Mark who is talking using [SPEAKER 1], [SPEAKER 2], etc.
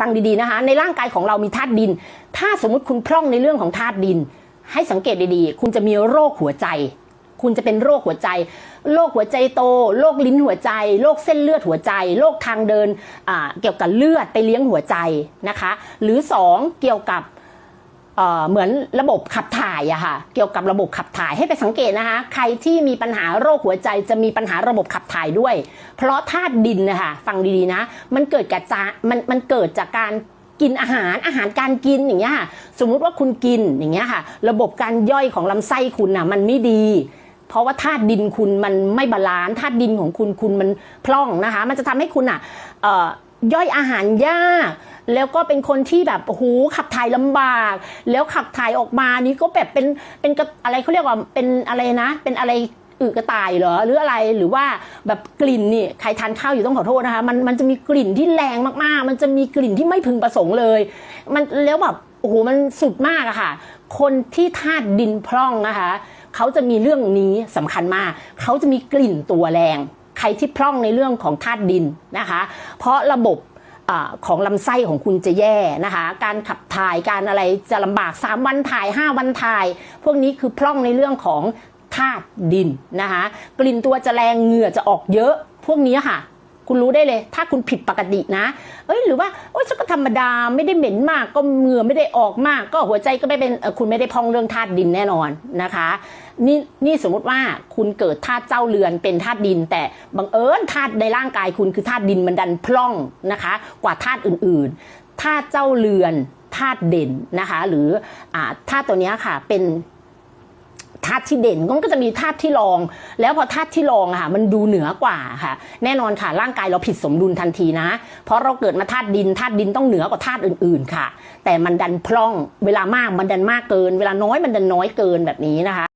[SPEAKER 1] ฟังดีๆนะคะ ในร่างกายของเรามีธาตุดิน ถ้าสมมติคุณพร่องในเรื่องของธาตุดิน ให้สังเกตดีๆ คุณจะมีโรคหัวใจ คุณจะเป็นโรคหัวใจ โรคหัวใจโต โรคลิ้นหัวใจ โรคเส้นเลือดหัวใจ โรคทางเดินอ่าเกี่ยวกับเลือดไปเลี้ยงหัวใจนะคะ หรือสองเกี่ยวกับ เหมือนระบบขับถ่ายอะค่ะ เกี่ยวกับระบบขับถ่ายให้ไปสังเกตนะคะ ใครที่มีปัญหาโรคหัวใจจะมีปัญหาระบบขับถ่ายด้วย เพราะธาตุดินนะคะฟังดีๆนะ มันเกิดจากจมันมันเกิดจากการกินอาหารอาหารการกินอย่างเงี้ยค่ะสมมุติว่าคุณกินอย่างเงี้ยค่ะ ระบบการย่อยของลำไส้คุณน่ะมันไม่ดีเพราะว่าธาตุดินคุณมันไม่บาลานซ์ธาตุดินของคุณคุณมันพร่องนะคะ มันจะทำให้คุณอะ ย่อยอาหารยาก แล้วก็เป็นคนที่แบบโอ้โหขับถ่ายลำบาก แล้วขับถ่ายออกมานี่ก็แบบเป็นเป็นอะไรเขาเรียกว่าเป็นอะไรนะ เป็นอะไรอึกระต่ายเหรอหรืออะไรหรือว่าแบบกลิ่นนี่ใครทานข้าวอยู่ต้องขอโทษนะคะมันมันจะมีกลิ่นที่แรงมากๆ มันจะมีกลิ่นที่ไม่พึงประสงค์เลย มันแล้วแบบโอ้โหมันสุดมากอะค่ะ คนที่ธาตุดินพร่องนะคะเขาจะมีเรื่องนี้สำคัญมากเขาจะมีกลิ่นตัวแรง ใครที่พร่องในเรื่องของธาตุดินนะคะ เพราะระบบอของลำไส้ของคุณจะแย่นะคะ การขับถ่ายการอะไรจะลำบาก 3 วันถ่าย 5 วันถ่าย พวกนี้คือพร่องในเรื่องของธาตุดินนะคะ กลิ่นตัวจะแรงเหงื่อจะออกเยอะ พวกนี้ค่ะ คุณรู้ได้เลย ถ้าคุณผิดปกตินะเอ้ยหรือว่าโอ้ยฉันก็ธรรมดาไม่ได้เหม็นมาก ก็เหงื่อไม่ได้ออกมาก ก็หัวใจก็ไม่เป็นคุณไม่ได้พองเรื่องธาตุดินแน่นอนนะคะนี่นี่สมมติว่าคุณเกิดธาตุเจ้าเรือนเป็นธาตุดิน แต่บังเอิญธาตุในร่างกายคุณคือธาตุดินมันดันพร่องนะคะ กว่าธาตุอื่นๆธาตุเจ้าเรือนธาตุเด่นนะคะ หรืออ่าธาตุตัวนี้ค่ะเป็นาตุที่เด่นก็จะมีธาตุที่รอง แล้วพอธาตุที่รองค่ะ มันดูเหนือกว่าค่ะ แน่นอนค่ะร่างกายเราผิดสมดุลทันทีนะ เพราะเราเกิดมาธาตุดินธาตุดินต้องเหนือกว่าธาตุอื่น ๆ ค่ะ แต่มันดันพร่องเวลามากมันดันมากเกิน เวลาน้อยมันดันน้อยเกินแบบนี้นะคะ